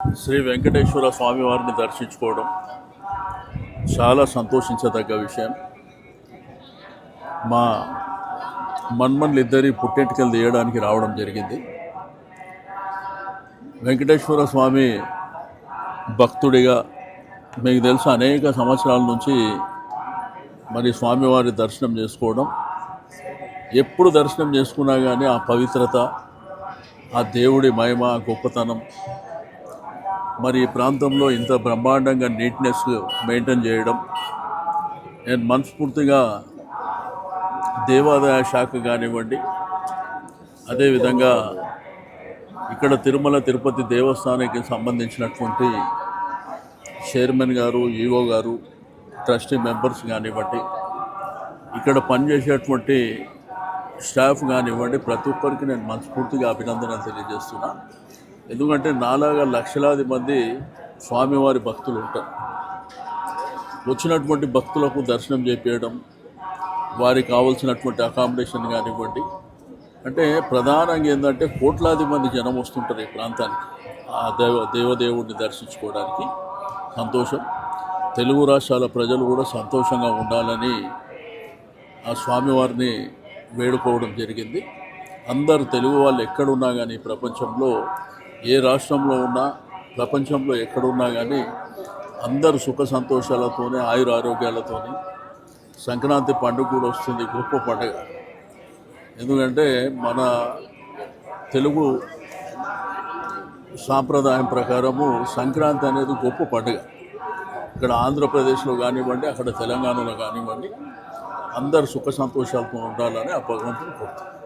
శ్రీ వెంకటేశ్వర స్వామి వారిని దర్శించుకోవడం చాలా సంతోషించదగ్గ విషయం. మా మన్మన్లు ఇద్దరి పుట్టెంటికలు తీయడానికి రావడం జరిగింది. వెంకటేశ్వర స్వామి భక్తుడిగా మీకు తెలుసు అనేక సంవత్సరాల నుంచి మరి స్వామివారి దర్శనం చేసుకోవడం. ఎప్పుడు దర్శనం చేసుకున్నా కానీ ఆ పవిత్రత ఆ దేవుడి మహిమ గొప్పతనం మరి ఈ ప్రాంతంలో ఇంత బ్రహ్మాండంగా నీట్నెస్ మెయింటైన్ చేయడం. నేను మనస్ఫూర్తిగా దేవాదాయ శాఖ కానివ్వండి అదేవిధంగా ఇక్కడ తిరుమల తిరుపతి దేవస్థానానికి సంబంధించినటువంటి చైర్మన్ గారు ఈఓ గారు ట్రస్టీ మెంబర్స్ కానివ్వండి ఇక్కడ పనిచేసేటువంటి స్టాఫ్ కానివ్వండి ప్రతి ఒక్కరికి నేను మనస్ఫూర్తిగా అభినందనలు తెలియజేస్తున్నా. ఎందుకంటే నాలాగా లక్షలాది మంది స్వామివారి భక్తులు ఉంటారు. వచ్చినటువంటి భక్తులకు దర్శనం చేపించడం వారికి కావాల్సినటువంటి అకామిడేషన్ కానివ్వండి. అంటే ప్రధానంగా ఏంటంటే కోట్లాది మంది జనం వస్తుంటారు ఈ ప్రాంతానికి. ఆ దేవ దేవదేవుడిని దర్శించుకోవడానికి సంతోషం. తెలుగు రాష్ట్రాల ప్రజలు కూడా సంతోషంగా ఉండాలని ఆ స్వామివారిని వేడుకోవడం జరిగింది. అందరు తెలుగు వాళ్ళు ఎక్కడున్నా కానీ ప్రపంచంలో ఏ రాష్ట్రంలో ఉన్నా ప్రపంచంలో ఎక్కడున్నా కానీ అందరు సుఖ సంతోషాలతోనే ఆయుర ఆరోగ్యాలతోని సంక్రాంతి పండుగ కూడా వస్తుంది గొప్ప పండుగ. ఎందుకంటే మన తెలుగు సాంప్రదాయం ప్రకారము సంక్రాంతి అనేది గొప్ప పండుగ. ఇక్కడ ఆంధ్రప్రదేశ్లో కానివ్వండి అక్కడ తెలంగాణలో కానివ్వండి అందరు సుఖ సంతోషాలతో ఉండాలని ఆ భగవంతుని కోరుతాను